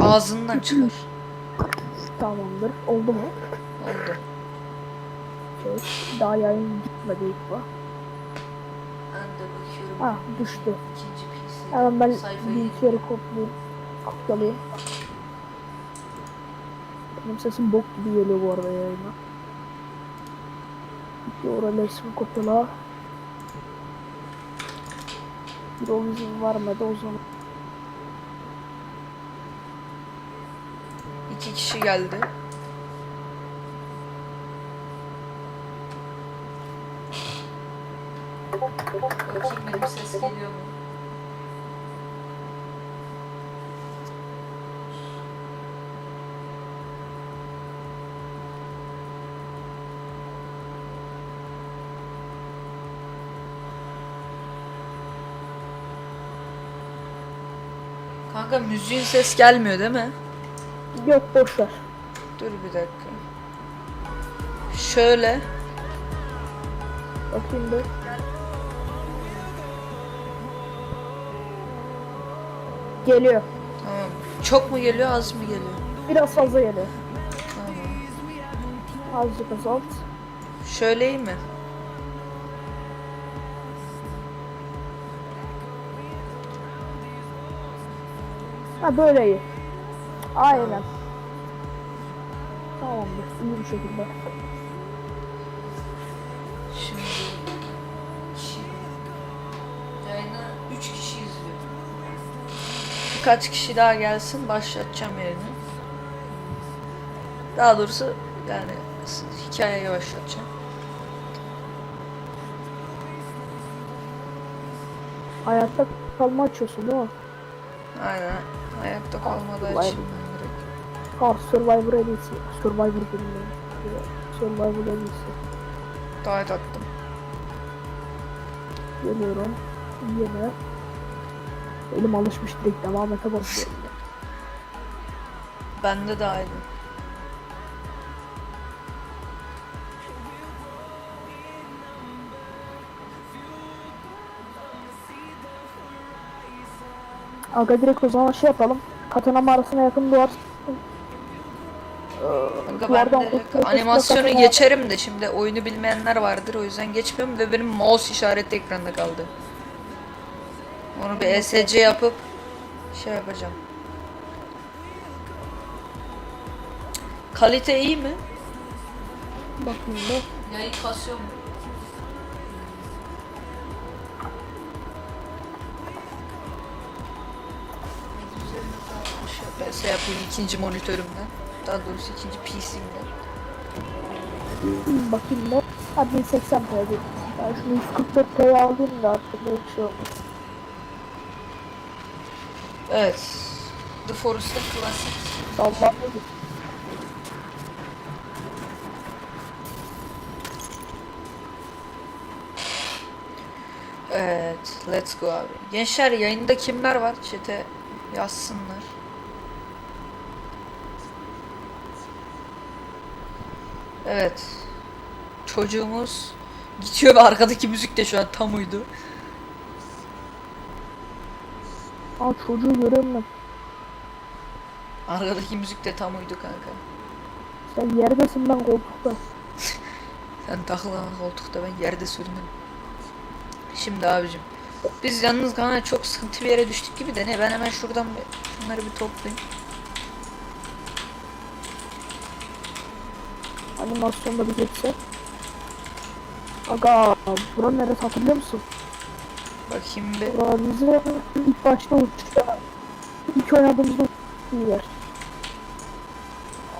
Ağzından çıkar. Tamamdır. Oldu mu? Oldu. Şey, daha yayın gitmedi ilk var. Ben de bakıyorum. Ah düştü. İkinci PC. Hemen ben bilgisayarı kopyalayayım. Kopyalayayım. Benim sesim bok gibi geliyor bu arada yayına. Bir oraya resmi kopyala. Bir o izin vermedi o zaman. Geldi. Bakayım benim ses geliyor mu? Kanka müziğin ses gelmiyor değil mi? Yok boşver. Dur bir dakika. Şöyle. Bakayım bir. Geliyor. Tamam. Çok mu geliyor az mı geliyor? Biraz fazla geliyor. Tamam. Azıcık azalt. Şöyle iyi mi? Ha böyle iyi. Aynen. Tamamdır. İyi bir şekilde. Şimdi kişi. Yayını 3 kişi izliyor. Birkaç kişi daha gelsin başlatacağım yayını. Daha doğrusu yani hikayeyi başlatacağım. Hayatta kalma açıyorsun değil mi? Aynen. Hayatta kalmadığı Vay. Ben. Ha Survivor en iyisi. Survivor bilmiyorum. Survivor en iyisi. Davet attım. Geliyorum. Yine. Elim alışmış direkt devam ete basıyor. Bende de aynı. Aga direkt o zaman şey yapalım. Katana mağarasına yakın duvar. Kanka ben de animasyonu geçerim de şimdi oyunu bilmeyenler vardır o yüzden geçmiyorum ve benim mouse işareti ekranda kaldı. Onu bir ESC yapıp şey yapacağım. Kalite iyi mi? Bakayım da. Yayın kasıyor mu? Ben şey yapayım ikinci monitörümden. Daha doğrusu ikinci PC'mden. Hmm, Bakayım da. Ha 1080 p. Ben şunu 144 p alayım da artık böyle bir şey olmaz. Evet. The Forest'ın klasik. Sallanıyor. Evet, let's go abi. Gençler yayında kimler var? Chat'e yazsınlar. Evet. Çocuğumuz gidiyor ve arkadaki müzik de şu an tam uydu. Aa çocuğu görüyorum ben. Arkadaki müzik de tam uydu kanka. Sen yerdesin ben koltukta. Sen takılan koltukta ben yerde süründüm. Şimdi abicim. Biz yalnız kanka çok sıkıntı bir yere düştük gibi de ne ben hemen şuradan bir, şunları bir toplayayım. Animasyonda bir geçse. Aga bura neresi hatırlıyor musun? Bakayım bir. Bura bizim ilk başta uçuşta ilk oynadığımızda bir yer.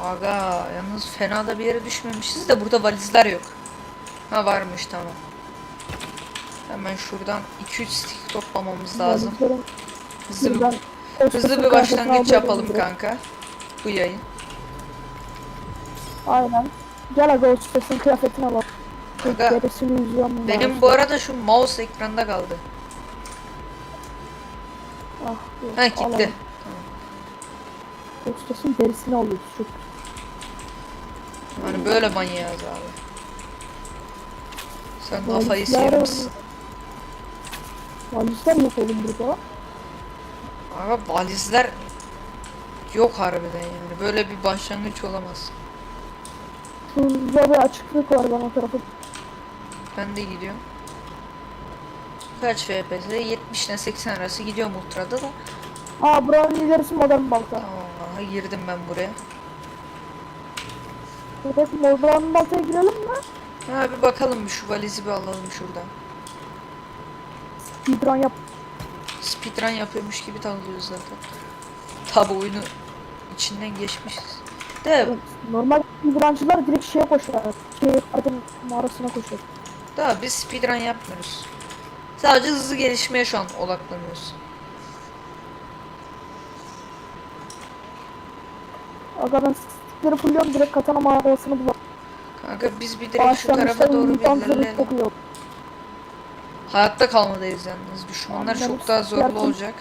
Aga yalnız fena da bir yere düşmemişiz de burada valizler yok. Ha varmış tamam. Hemen şuradan 2-3 stick toplamamız lazım. Hızlı bir, hızlı bir başlangıç yapalım kanka. Bu yayın. Aynen. Gel aga sesin kıyafetini. Aga, Gerisini yüzüyorum. Benim bu arada şu mouse ekranda kaldı. Ah, yok, Ha gitti. alalım. Hostes'in derisini alıyoruz. Çok Hani böyle manyağız abi. Sen kafayı sıyırmışsın. Valizler yok oğlum burada. Aga valizler yok harbiden yani. Böyle bir başlangıç olamaz. Şurada bir açıklık var ben o tarafa. Ben de gidiyorum. Kaç FPS? 70 ile 80 arası gidiyorum ultrada da. Aa buranın ilerisi modern balta. Aha girdim ben buraya. Evet modern baltaya girelim mi? Ha bir bakalım şu valizi bir alalım şuradan. Speedrun yap. Speedrun yapıyormuş gibi takılıyoruz zaten. Tabi oyunu içinden geçmişiz. De Normal speedruncılar direkt şeye koşuyor. Şey, adım mağarasına koşuyor. daha biz speedrun yapmıyoruz. Sadece hızlı gelişmeye şu an odaklanıyoruz. Aga ben stickleri fulluyorum direkt katana mağarasını buluyorum. Kanka biz bir direkt şu tarafa doğru bir ilerleyelim. Hayatta kalmadayız yalnız. Düşmanlar çok daha zorlu olacak.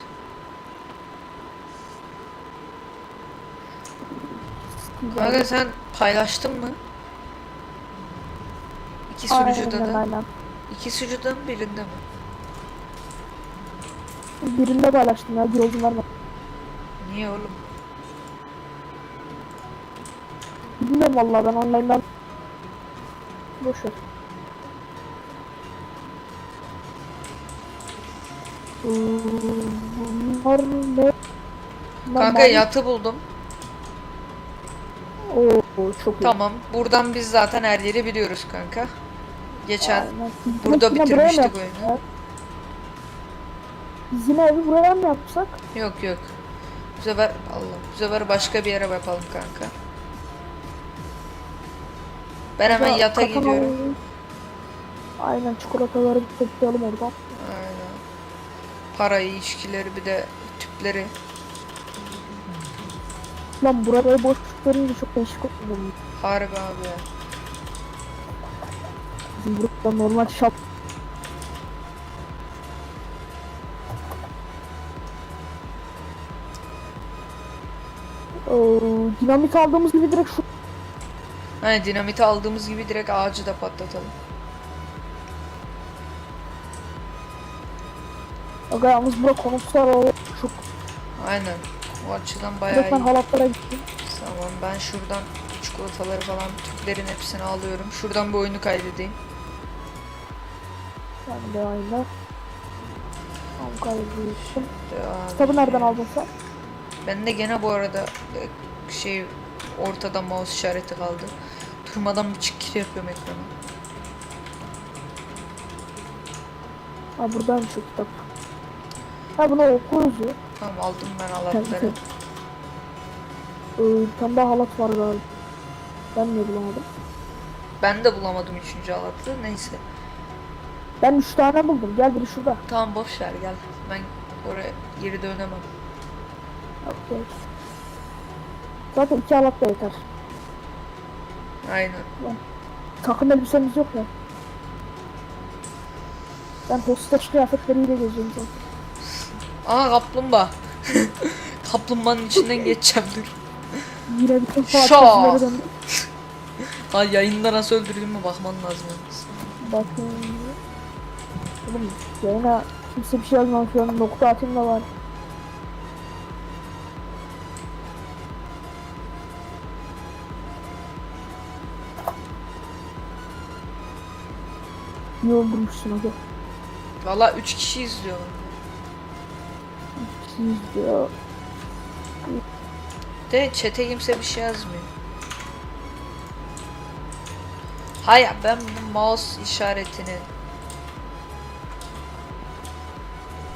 Kanka sen paylaştın mı? İki de. aynen. İki mi birinde mi? Birinde paylaştım ya bir olsun verme. Niye oğlum? Bilmiyorum vallahi ben online'dan boş ver. Bunlar ne? Kanka yatı buldum. Oo çok iyi. Tamam. Buradan biz zaten her yeri biliyoruz kanka. Geçen burada Yine buraya mı bitirmiştik yapsak? oyunu. Biz yine evi buraya mı yapsak? Yok yok. Bu sefer Allah. Bu sefer başka bir yere yapalım kanka. Ben hemen Ya, yata gidiyorum. Aynen çikolataları bir toplayalım oradan. Aynen. Parayı, içkileri bir de tüpleri. Lan burayı boş görünce çok değişik oldu. Harbi abi. Bizim burada normal şap. Ee, dinamit aldığımız gibi direkt şu Hani dinamiti aldığımız gibi direkt ağacı da patlatalım. Aga yalnız bura konutlar o çok Aynen. O açıdan bayağı ben iyi. halatlara gittim. Ben şuradan çikolataları falan tüplerin hepsini alıyorum. Şuradan bir oyunu kaydedeyim. Ben de aynı. Tamam kaybediyorsun. Devam Kitabı nereden aldın sen? Ben de gene bu arada e, şey ortada mouse işareti kaldı. Durmadan bir çık gir yapıyorum ekrana. Ha buradaymış o kitap. Ha bunu okuruz ya. Tamam aldım ben alatları. Ee, daha halat var galiba. Ben niye bulamadım? Ben de bulamadım üçüncü alatı. Neyse. Ben üç tane buldum. Gel biri şurada. Tamam boş ver gel. Ben oraya geri dönemem. Okey. Zaten iki halat da yeter. Aynen. Takım elbisemiz yok ya. Ben hostes kıyafetleriyle geziyorum zaten. Aa kaplumbağa. Kaplumbağanın içinden geçeceğim dur. Yine bütün fatihleri döndüm. Ha yayında nasıl öldürdüğümü bakman lazım yalnız. Bakın. Oğlum yayına kimse bir şey yazmamış. Şu an nokta atayım da var. İyi öldürmüşsün hadi. Valla 3 kişi izliyor. Siz diyor. De chat'e kimse bir şey yazmıyor. Hayır ben bu mouse işaretini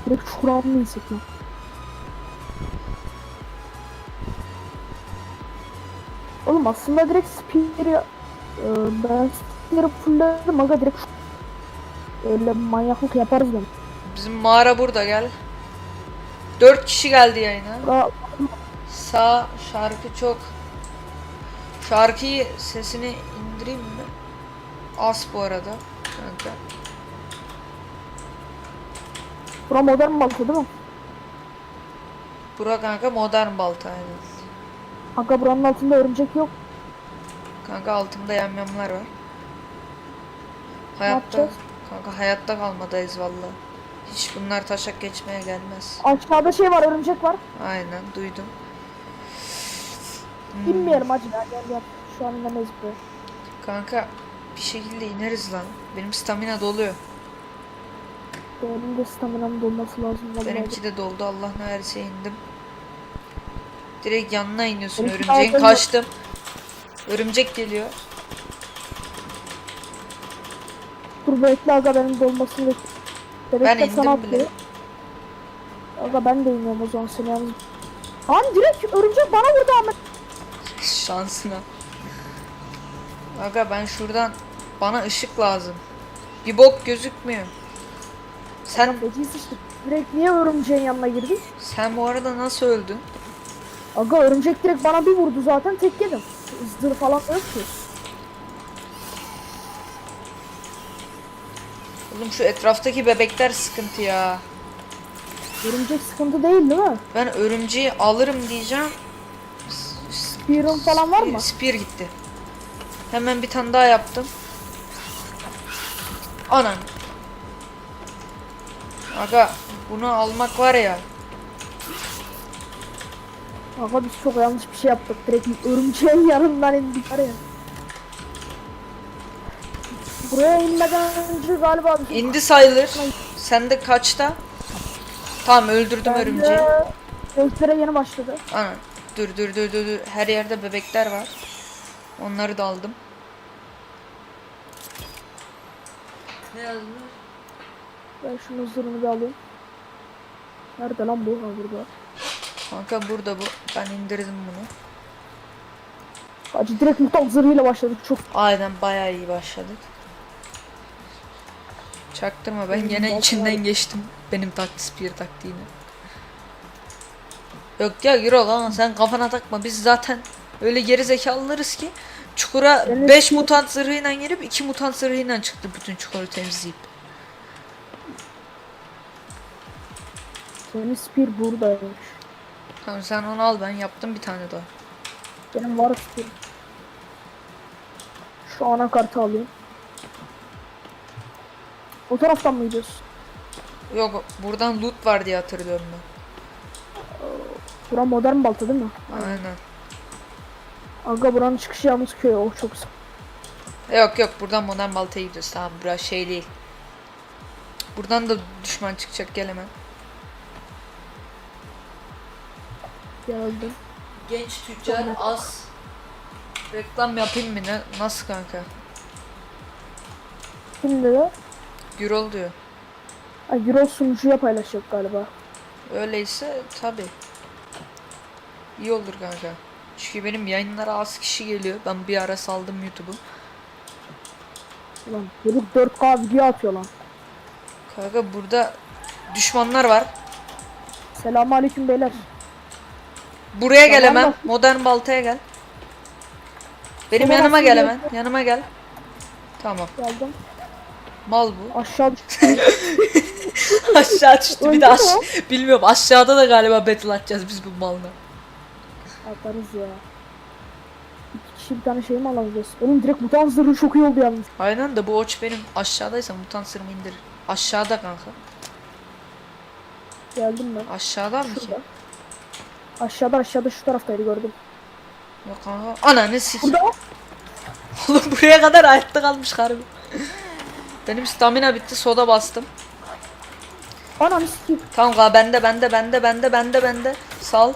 Direkt çukura mı lan? Oğlum aslında direkt speeder'i e, ben speeder'i fullledim aga direkt öyle manyaklık yaparız ben. Bizim mağara burada gel. 4 kişi geldi yayına. Aga, Sağ şarkı çok. Şarkıyı sesini indireyim mi? Az bu arada. Kanka. bura modern balta değil mi? Bura kanka modern balta aynen. Aga buranın altında örümcek yok. Kanka altımda yamyamlar var. Hayatta kanka hayatta kalmadayız valla. Hiç bunlar taşak geçmeye gelmez. Aşağıda şey var örümcek var. Aynen duydum. İnmeyelim hacı ya gel gel. Şu an inemeyiz buraya. Kanka bir şekilde ineriz lan. Benim stamina doluyor. Benim de staminam dolması lazım. Benimki de doldu. Allah ne verirse indim. Direkt yanına iniyorsun Benimki örümceğin. altında. Kaçtım. Örümcek geliyor. Dur bekle aga benim dolmasını bekle. Bebek Ben indim bile. Aga ben de iniyorum o zaman seni yalnız. Lan direkt örümcek bana vurdu Ahmet. Şansına. Aga ben şuradan bana ışık lazım. Bir bok gözükmüyor. Sen Feci sıçtık. Direkt niye örümceğin yanına girdik? sen bu arada nasıl öldün? Aga örümcek direkt bana bir vurdu zaten tek yedim. Zırh falan yok ki. Oğlum şu etraftaki bebekler sıkıntı ya. Örümcek sıkıntı değil değil mi? Ben örümceği alırım diyeceğim. Spear'ın falan var mı? Spear gitti. Hemen bir tane daha yaptım. Anan. Aga bunu almak var ya. Aga biz çok yanlış bir şey yaptık. Direkt örümceğin yanından indik var ya. Buraya inmeden önce galiba bir İndi sayılır. Sen de kaçta? Tamam öldürdüm örümceği. Göklere yeni başladı. Ana. Dur dur dur dur dur. Her yerde bebekler var. Onları da aldım. Ne yazmış? Ben şunun zırhını bir alayım. Nerede lan bu? Ha burada. Kanka burada bu. Ben indirdim bunu. Acı direkt mutant zırhıyla başladık. Çok Aynen bayağı iyi başladık. Çaktırma ben gene içinden var. geçtim benim taktik spear taktiğini. Yok ya Euro lan sen kafana takma biz zaten öyle geri zekalılarız ki çukura Yani 5 şu- mutant zırhıyla girip 2 mutant zırhıyla çıktı bütün çukuru temizleyip. senin spear buradaymış. Tamam sen onu al ben yaptım bir tane daha. Benim var spear. Şu anakartı alayım. O taraftan mı gidiyorsun? Yok buradan loot var diye hatırlıyorum ben. Bura modern balta değil mi? Aynen. Aga buranın çıkışı yalnız köy. O çok sık. Yok yok buradan modern baltaya gidiyoruz tamam biraz şey değil. Buradan da düşman çıkacak gel hemen. Geldim. Genç tüccar az. Reklam yapayım mı ne? Nasıl kanka? Şimdi de Gürol diyor. Ay, Euro sunucuya paylaşacak galiba. Öyleyse tabi. İyi olur kanka. Çünkü benim yayınlara az kişi geliyor. Ben bir ara saldım YouTube'u. Ulan herif 4K video atıyor lan. Kanka burada düşmanlar var. Selamünaleyküm beyler. Buraya gel hemen. Modern baltaya gel. Benim Tamam, yanıma gel hemen. Yanıma gel. Tamam. Geldim. Mal bu. Aşağı düştüm. Aşağı düştü. Bir Öldü de mü aş bilmiyorum aşağıda da galiba battle atacağız biz bu malla. Atarız ya. İki kişi bir tane şey mi alacağız? Oğlum direkt mutant zırhı çok iyi oldu yalnız. Aynen de bu oç benim aşağıdaysa mutant sırmı indir. Aşağıda kanka. Geldim ben. Aşağıdan mı ki? Şurada. Aşağıda aşağıda şu taraftaydı gördüm. Yok kanka. Ananı sik. Burada. Oğlum buraya kadar hayatta kalmış harbi. Benim stamina bitti soda bastım. Ananı sikeyim. Tamam kanka bende bende bende bende bende bende. Sal.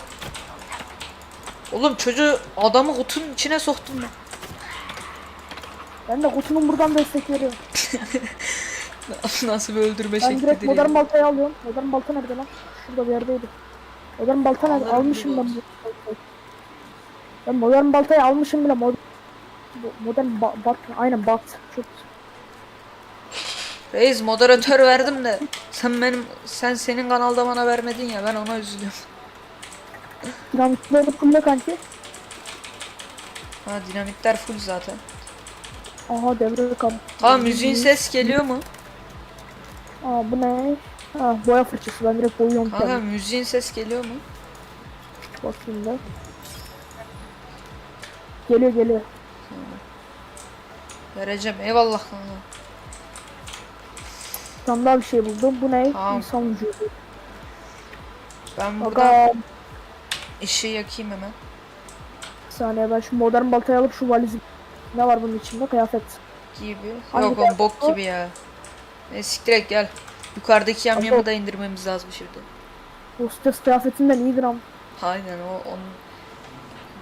Oğlum çocuğu adamı kutunun içine soktum ben. Ben de kutunun buradan destek veriyorum. Nasıl bir öldürme Ben direkt şeklidir modern ya. baltayı alıyorum. Modern balta nerede lan? Şurada bir yerdeydi. Modern balta nerede? Alırım Almışım bir ben bu baltayı. Ben modern baltayı almışım bile. Mod bu modern ba bat. Aynen bat. Çok Reis moderatör verdim de sen benim sen senin kanalda bana vermedin ya ben ona üzülüyorum. Dinamitleri fulle kanki. Ha dinamitler full zaten. Aha devre kam. Tamam müziğin ses geliyor mu? Aa bu ne? Ha boya fırçası. Ben direkt boyuyorum Kanka müziğin ses geliyor mu? Bakayım da. Geliyor geliyor. Vereceğim eyvallah kanka. Tane daha bir şey buldum. Bu ne? Tamam. İnsan vücudu. Ben burada Aga ışığı yakayım hemen. saniye ben şu modern baltayı alıp şu valizi... Ne var bunun içinde? Kıyafet. Gibi. Hangi Yok oğlum bok gibi ya. E siktir et gel. Yukarıdaki yamyamı da indirmemiz lazım şimdi. Hostes kıyafetinden iyidir ama. Aynen o onun.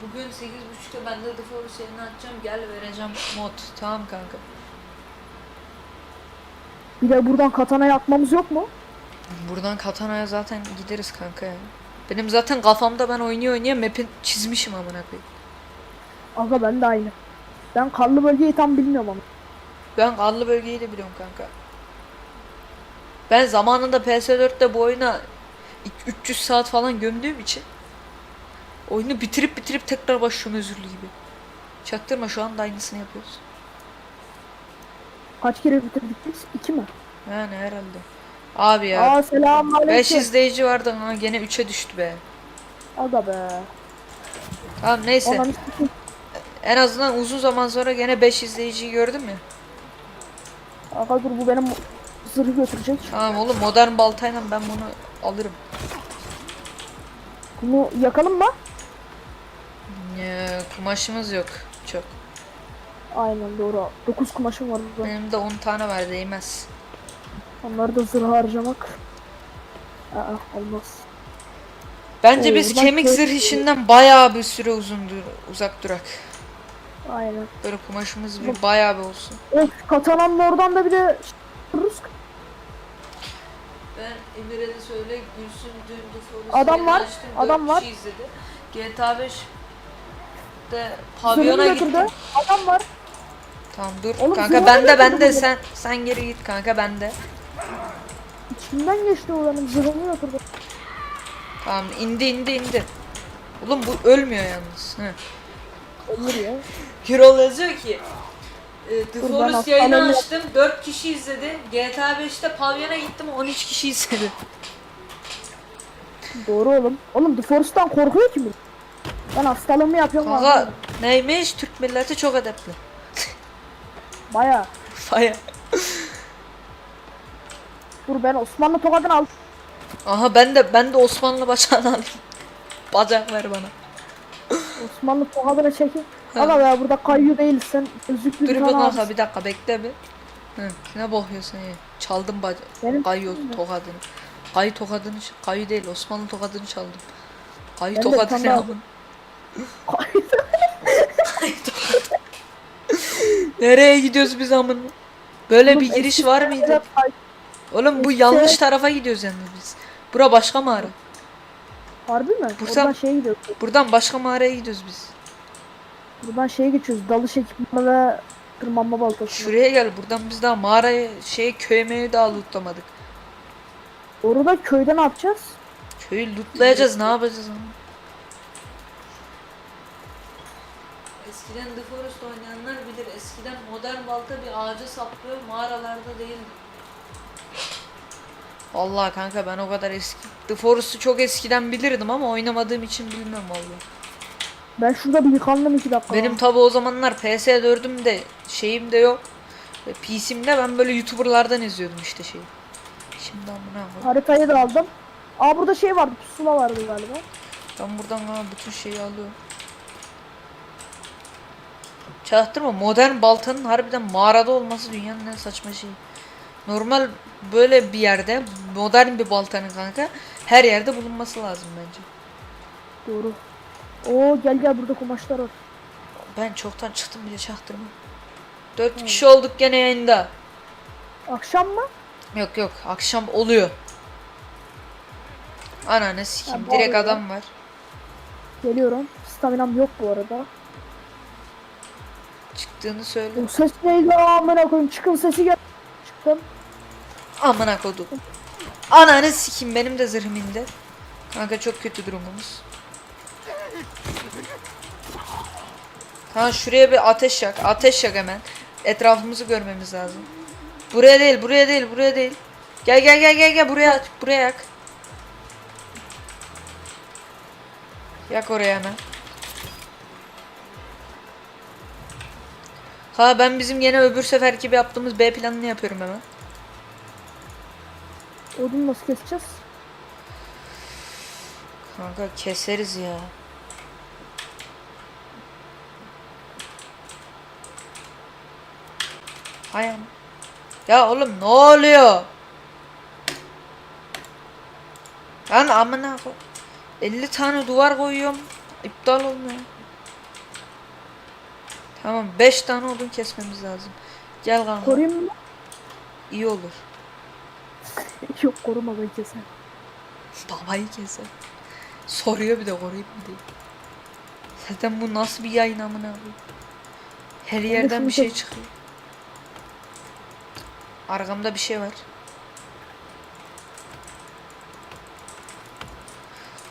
Bugün 8.30'da ben de The Forest yayını açacağım. Gel vereceğim mod. Tamam kanka. Bir de buradan katanayı atmamız yok mu? Buradan Katana'ya zaten gideriz kanka ya. Benim zaten kafamda ben oynuyor oynaya map'i çizmişim amına koyayım. Aga ben de aynı. Ben karlı bölgeyi tam bilmiyorum ama. Ben karlı bölgeyi de biliyorum kanka. Ben zamanında PS4'te bu oyuna 300 saat falan gömdüğüm için oyunu bitirip bitirip tekrar başlıyorum özürlü gibi. Çaktırma şu anda aynısını yapıyoruz. Kaç kere bitirdik biz? İki mi? Yani herhalde. Abi ya. Aa selamünaleyküm. 5 izleyici vardı ama gene 3'e düştü be. Aga be. Tamam neyse. En azından uzun zaman sonra gene 5 izleyiciyi gördüm ya. Aga dur bu benim zırhı götürecek. Tamam oğlum modern baltayla ben bunu alırım. Bunu yakalım mı? Ee, kumaşımız yok çok. Aynen doğru. 9 kumaşım var burada. Benim de 10 tane var değmez. Onları da zırha harcamak. Aa olmaz. Bence Oo, biz kemik zırh işinden bayağı bir süre uzun dur uzak durak. Aynen. Böyle kumaşımız bir bayağı bir olsun. Of katananın oradan da bir de vururuz. Ben Emir'e de söyle Gülsün dün Adam var, adam var. izledi. GTA 5 de pavyona gittim. Adam var. Tamam dur Oğlum kanka bende bende sen sen geri git kanka bende. İçinden geçti o benim zırhımı götürdü. Tamam indi indi indi. Oğlum bu ölmüyor yalnız. He. Olur ya. Hero yazıyor ki e, The Dur, Forest yayını açtım 4 kişi izledi. GTA 5'te pavyona gittim 13 kişi izledi. Doğru oğlum. Oğlum The Forest'tan korkuyor ki bu. Ben hastalığımı yapıyorum. Kanka neymiş Türk milleti çok edepli. Baya. Baya. Dur ben Osmanlı tokadını al. Aha ben de ben de Osmanlı bacağını alayım. Bacak ver bana. Osmanlı tokadını çekeyim. Ha. Ama ya burada kayıyor değil sen özüklü Dur bir abi. bir dakika bekle bir. Hı, ne bakıyorsun ya? Çaldım baca Benim kayı tokadını. Kayı tokadını kayı değil Osmanlı tokadını çaldım. Kayı Ben tokadını daha- yapın? Nereye gidiyoruz biz amına? Böyle Oğlum bir giriş var mıydı? Oğlum bu yanlış tarafa gidiyoruz yalnız biz. Bura başka mağara. Harbi mi? Bu Buradan şeye gidiyoruz. Buradan başka mağaraya gidiyoruz biz. Buradan şeye geçiyoruz. Dalış ekipmanı ve tırmanma baltası. Şuraya gel. Buradan biz daha mağarayı şey köymeyi daha lootlamadık. Orada köyde ne yapacağız? Köyü lootlayacağız. Ne yapacağız ama? Eskiden The Forest oynayanlar bilir. Eskiden modern balta bir ağaca saplıyor. Mağaralarda değil. Vallahi kanka ben o kadar eski The Forest'u çok eskiden bilirdim ama oynamadığım için bilmem vallahi. Ben şurada bir yıkandım iki dakika. Benim tabi o zamanlar PS4'üm de şeyim de yok. PC'mde ben böyle YouTuber'lardan izliyordum işte şeyi. Şimdi amına koyayım. Haritayı da aldım. Aa burada şey vardı. Pusula vardı galiba. Ben buradan ha bütün şeyi alıyorum. Çaktırma modern baltanın harbiden mağarada olması dünyanın en saçma şeyi. Normal böyle bir yerde modern bir baltanın kanka her yerde bulunması lazım bence. Doğru. Oo gel gel burada kumaşlar var. Ben çoktan çıktım bile çaktırma. 4 kişi olduk gene yayında. Akşam mı? Yok yok akşam oluyor. Ananı sikeyim Ha, direkt adam var. Geliyorum. Staminam yok bu arada. Çıktığını söyle. O ses neydi amına koyayım çıkın sesi gel. Çıktım. Amına kodum. Ananı sikeyim benim de zırhım indi. Kanka çok kötü durumumuz. Kanka şuraya bir ateş yak. Ateş yak hemen. Etrafımızı görmemiz lazım. Buraya değil, buraya değil, buraya değil. Gel gel gel gel gel buraya at, buraya yak. Yak oraya hemen. Ha ben bizim yine öbür sefer gibi yaptığımız B planını yapıyorum hemen. Odun nasıl keseceğiz? Kanka keseriz ya. Hayır. Ya oğlum ne oluyor? Lan amına koy. 50 tane duvar koyuyorum. İptal olmuyor. Tamam 5 tane odun kesmemiz lazım. Gel kanka. Koruyayım mı? İyi olur. Yok koruma ben keser. Babayı keser. Soruyor bir de koruyup mu diye. Zaten bu nasıl bir yayın amına koyayım. Her yerden bir şey çıkıyor. Arkamda bir şey var.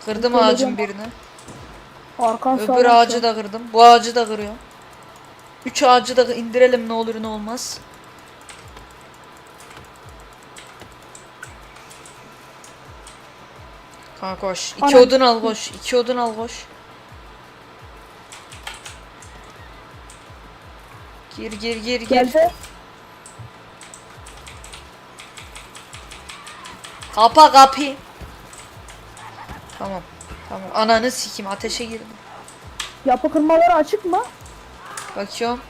Kırdım ağacın birini. Arkan Öbür ağacı da kırdım. Bu ağacı da kırıyorum. Üç ağacı da indirelim ne olur ne olmaz. Kanka koş. İki Ana. odun al koş. İki odun al koş. Gir gir gir gir. Geldi. Kapa kapıyı. Tamam. Tamam. Ananı sikim ateşe girdim. Yapı kırmaları açık mı? Bakıyorum.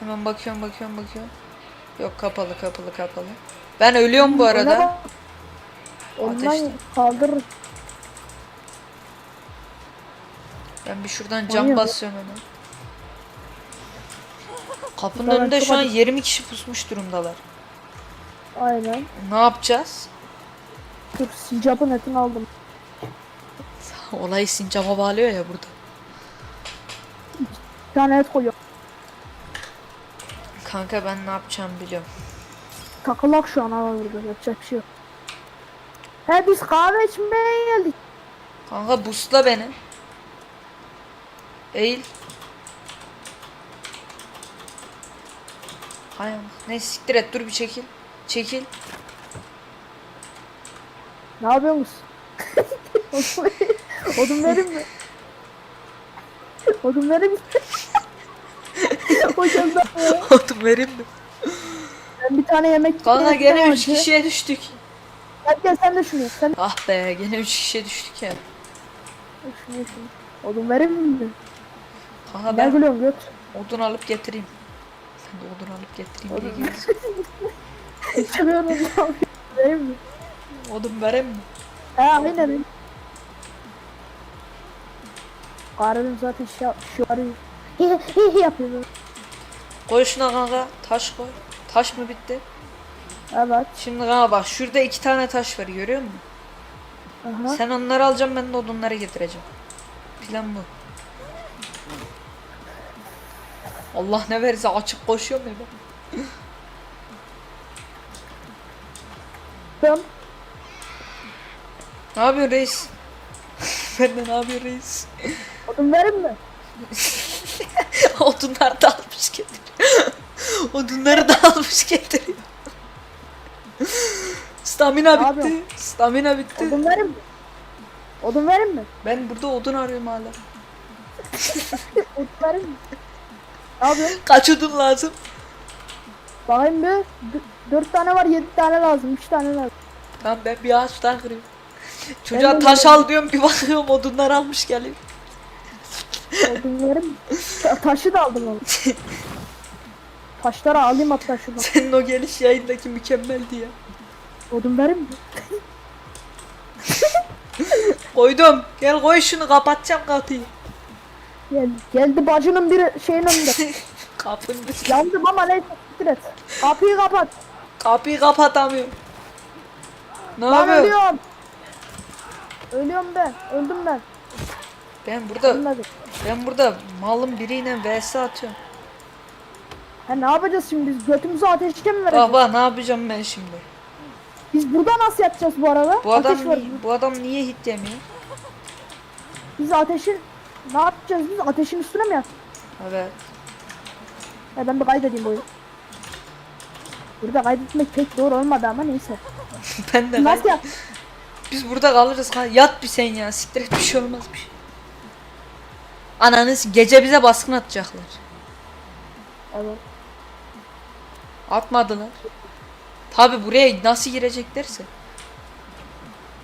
Hemen bakıyorum bakıyorum bakıyorum. Yok kapalı kapalı kapalı. Ben ölüyorum bu arada. Ondan Ateşte. kaldırır. Ben bir şuradan cam Oynuyor. basıyorum hemen. Kapının Ben önünde şu an acı- 20 kişi pusmuş durumdalar. Aynen. Ne yapacağız? Dur sincapın etini aldım. Olay sincaba bağlıyor ya burada. Bir tane et koyuyorum. Kanka ben ne yapacağımı biliyorum. Takılak şu an burada. Yapacak bir şey yok. He biz kahve içmeye geldik. Kanka busla beni. Eğil. Hay. Ne siktir et dur bir çekil. Çekil. Ne yapıyorsunuz? Odun verin mi? Odun verin mi? Hocam ya. Oğlum vereyim mi? ben bir tane yemek Kanka gene 3 vardı. kişiye düştük. Gel gel sen de şunu. Sen Ah be gene 3 kişiye düştük ya. şunu şunu. Odun verin mi? Kanka Ne ben gülüyorsun göt? odun alıp getireyim. Sen de odun alıp getireyim diye geliyorsun. Çıkıyorum odun. Verin mi? Odun vereyim mi? He aynen. Kahraman zaten şey, şu arıyor. Hi hi hi yapıyor. Koy şuna kanka taş koy. Taş mı bitti? Evet. Şimdi kanka bak şurada iki tane taş var görüyor musun? Aha. Sen onları alacaksın ben de odunları getireceğim. Plan bu. Allah ne verirse açık koşuyorum ya ben. Tamam. Ne yapıyorsun reis? ben de ne yapıyorsun reis? Odun verin mi? Odunları da almış getiriyor. Odunları da almış getiriyor. Stamina bitti. Stamina bitti. Odun verin mi? Odun verin mi? Ben burada odun arıyorum hala. Odun verin mi? Ne yapıyorsun? Kaç odun lazım? Bakayım bir. D- dört tane var, yedi tane lazım, üç tane lazım. Tamam ben bir ağaç daha kırıyorum. Çocuğa Ben de taş al diyorum bir bakıyorum odunlar almış geliyor. Odun verin mi? Ta- taşı da aldım onu. Taşları alayım hatta şuradan. Senin o geliş yayındaki mükemmeldi ya. Odun verin mi? Koydum. Gel koy şunu kapatacağım kapıyı. Gel, geldi bacının bir şeyin önünde. Kapının üstü. Yandım ama neyse siktir et. Kapıyı kapat. Kapıyı kapatamıyorum. Ne Ben yapıyorsun? ölüyorum. Ölüyorum ben. Öldüm ben. Ben burada Ölmedim. ben burada malın biriyle vs atıyorum. Ha ne yapacağız şimdi biz? Götümüzü ateşe mi vereceğiz? Bak bak ne yapacağım ben şimdi. Biz burada nasıl yapacağız bu arada? Bu adam Ateş var. ni- bu adam niye hit yemiyor? Biz ateşin ne yapacağız biz? Ateşin üstüne mi yapacağız? Evet. Ya ben bir kaydedeyim bu oyunu. Burada kaydetmek pek doğru olmadı ama neyse. ben de Nasıl yap? Biz burada kalırız. Ha, Yat bir sen ya. Siktir et bir şey olmaz bir şey. Ananı s- gece bize baskın atacaklar. Evet. Atmadılar. Tabi buraya nasıl gireceklerse.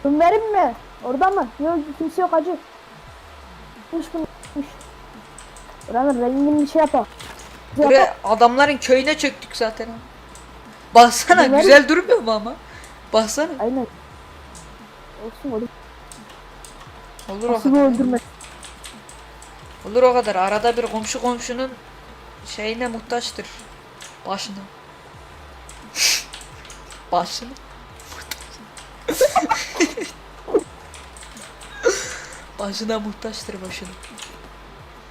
Bunu verin mi? Orada mı? Yok kimse yok acı. Kuş bunu. Buranın rengini bir şey yapalım. Buraya adamların köyüne çöktük zaten. Baksana Bunlar- güzel durmuyor mu ama? Baksana. Aynen. Olsun oğlum. Olur o kadar. öldürme. Olur o kadar. Arada bir komşu komşunun şeyine muhtaçtır. Başına. Başına. başına muhtaçtır başına.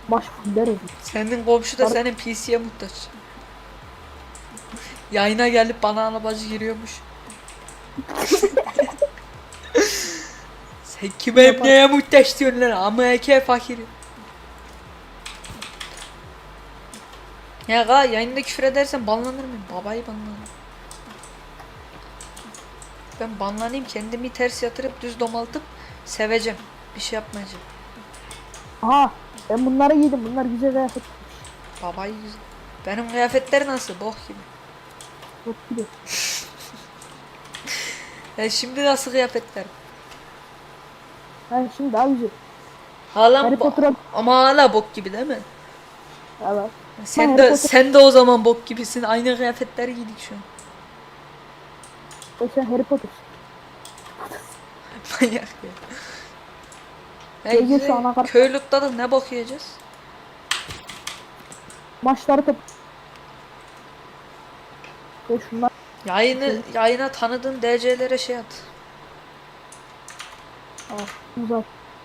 Baş edin. Senin komşu da Ar- senin PC'ye muhtaç. Yayına gelip bana anabacı giriyormuş. Sen kime Yapar. neye muhtaç diyorsun lan? Amerika fakiri. Ya ga yayında küfür edersen banlanır mıyım? Babayı banlanır. Ben banlanayım kendimi ters yatırıp düz domaltıp seveceğim. Bir şey yapmayacağım. Aha ben bunları giydim. Bunlar güzel kıyafet. Babayı güzel. Benim kıyafetler nasıl? Bok gibi. Çok gibi. Ya şimdi nasıl kıyafetler? Ha şimdi daha güzel. Hala Harry Potter'a ama hala bok gibi değil mi? evet. Sen de Potter- sen de o zaman bok gibisin. Aynı kıyafetler giydik şu an. O sen Harry Potter. Manyak ya. Şu ana kadar. Köylükte de ne bok yiyeceğiz? Maçları top. Ve şunlar Yayını yayına tanıdığın DC'lere şey at. uzat.